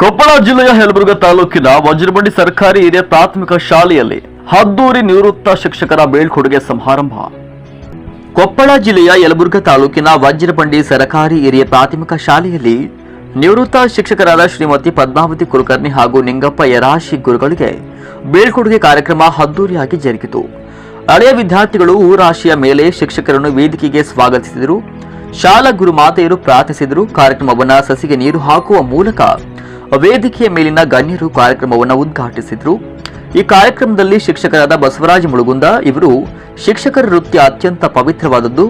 ಕೊಪ್ಪಳ ಜಿಲ್ಲೆಯ ಯಲಬುರ್ಗ ತಾಲೂಕಿನ ವಜ್ರಬಂಡಿ ಸರ್ಕಾರಿ ಹಿರಿಯ ಪ್ರಾಥಮಿಕ ಶಾಲೆಯಲ್ಲಿ ಹದ್ದೂರಿ ನಿವೃತ್ತ ಶಿಕ್ಷಕರ ಬೀಳ್ಕೊಡುಗೆ ಸಮಾರಂಭ. ಕೊಪ್ಪಳ ಜಿಲ್ಲೆಯ ಯಲಬುರ್ಗ ತಾಲೂಕಿನ ವಜ್ರಬಂಡಿ ಸರ್ಕಾರಿ ಹಿರಿಯ ಪ್ರಾಥಮಿಕ ಶಾಲೆಯಲ್ಲಿ ನಿವೃತ್ತ ಶಿಕ್ಷಕರಾದ ಶ್ರೀಮತಿ ಪದ್ಮಾವತಿ ಕುಲಕರ್ಣಿ ಹಾಗೂ ನಿಂಗಪ್ಪ ಯರಾಶಿ ಗುರುಗಳಿಗೆ ಬೀಳ್ಕೊಡುಗೆ ಕಾರ್ಯಕ್ರಮ ಹದ್ದೂರಿಯಾಗಿ ಜರುಗಿತು. ಹಳೆಯ ವಿದ್ಯಾರ್ಥಿಗಳು ಊರಾಶಿಯ ಮೇಲೆ ಶಿಕ್ಷಕರನ್ನು ವೇದಿಕೆಗೆ ಸ್ವಾಗತಿಸಿದರು. ಶಾಲಾ ಗುರುಮಾತೆಯರು ಪ್ರಾರ್ಥಿಸಿದರು. ಕಾರ್ಯಕ್ರಮವನ್ನು ಸಸಿಗೆ ನೀರು ಹಾಕುವ ಮೂಲಕ ವೇದಿಕೆಯ ಮೇಲಿನ ಗಣ್ಯರು ಕಾರ್ಯಕ್ರಮವನ್ನು ಉದ್ಘಾಟಿಸಿದರು. ಈ ಕಾರ್ಯಕ್ರಮದಲ್ಲಿ ಶಿಕ್ಷಕರಾದ ಬಸವರಾಜ ಮುಳುಗುಂದ ಇವರು ಶಿಕ್ಷಕರ ವೃತ್ತಿ ಅತ್ಯಂತ ಪವಿತ್ರವಾದದ್ದು.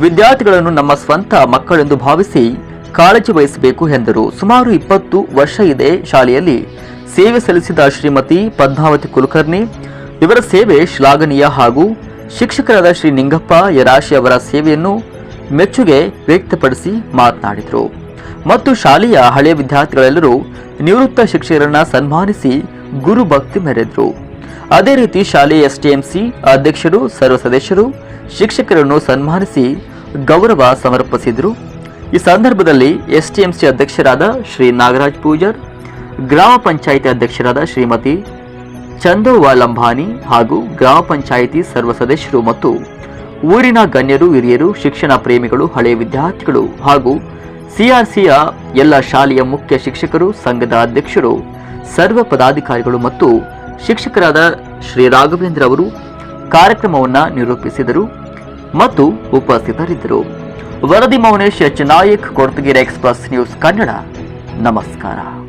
ವಿದ್ಯಾರ್ಥಿಗಳನ್ನು ನಮ್ಮ ಸ್ವಂತ ಮಕ್ಕಳೆಂದು ಭಾವಿಸಿ ಕಾಳಜಿ ವಹಿಸಬೇಕು ಎಂದರು. ಸುಮಾರು ಇಪ್ಪತ್ತು ವರ್ಷ ಇದೆ ಶಾಲೆಯಲ್ಲಿ. ಸೇವೆ ಸಲ್ಲಿಸಿದ ಶ್ರೀಮತಿ ಪದ್ಮಾವತಿ ಕುಲಕರ್ಣಿ. ಇವರ ಸೇವೆ ಶ್ಲಾಘನೀಯ ಹಾಗೂ ಶಿಕ್ಷಕರಾದ ಶ್ರೀ ನಿಂಗಪ್ಪ ಯರಾಶಿ ಅವರ ಸೇವೆಯನ್ನು ಮೆಚ್ಚುಗೆ ವ್ಯಕ್ತಪಡಿಸಿ ಮಾತನಾಡಿದರು. ಮತ್ತು ಶಾಲೆಯ ಹಳೆಯ ವಿದ್ಯಾರ್ಥಿಗಳೆಲ್ಲರೂ ನಿವೃತ್ತ ಶಿಕ್ಷಕರನ್ನ ಸನ್ಮಾನಿಸಿ ಗುರು ಭಕ್ತಿ ಮೆರೆದರು. ಅದೇ ರೀತಿ ಶಾಲೆಯ ಎಸ್ಟಿಎಂಸಿ ಅಧ್ಯಕ್ಷರು, ಸರ್ವ ಸದಸ್ಯರು, ಶಿಕ್ಷಕರನ್ನು ಸನ್ಮಾನಿಸಿ ಗೌರವ ಸಮರ್ಪಿಸಿದರು. ಈ ಸಂದರ್ಭದಲ್ಲಿ ಎಸ್ಟಿಎಂಸಿ ಅಧ್ಯಕ್ಷರಾದ ಶ್ರೀ ನಾಗರಾಜ್ ಪೂಜಾರ್, ಗ್ರಾಮ ಪಂಚಾಯಿತಿ ಅಧ್ಯಕ್ಷರಾದ ಶ್ರೀಮತಿ ಚಂದೋವಾ ಲಂಬಾನಿ ಹಾಗೂ ಗ್ರಾಮ ಪಂಚಾಯಿತಿ ಸರ್ವ ಸದಸ್ಯರು ಮತ್ತು ಊರಿನ ಗಣ್ಯರು, ಹಿರಿಯರು, ಶಿಕ್ಷಣ ಪ್ರೇಮಿಗಳು ಹಳೆಯ ವಿದ್ಯಾರ್ಥಿಗಳು ಹಾಗೂ ಸಿಆರ್ಸಿಯ ಎಲ್ಲ ಶಾಲೆಯ ಮುಖ್ಯ ಶಿಕ್ಷಕರು, ಸಂಘದ ಅಧ್ಯಕ್ಷರು, ಸರ್ವ ಪದಾಧಿಕಾರಿಗಳು ಮತ್ತು ಶಿಕ್ಷಕರಾದ ಶ್ರೀ ರಾಘವೇಂದ್ರ ಅವರು ಕಾರ್ಯಕ್ರಮವನ್ನು ನಿರೂಪಿಸಿದರು ಮತ್ತು ಉಪಸ್ಥಿತರಿದ್ದರು. ವರದಿ Mounesh H. Nayak Express News Kannada. ನಮಸ್ಕಾರ.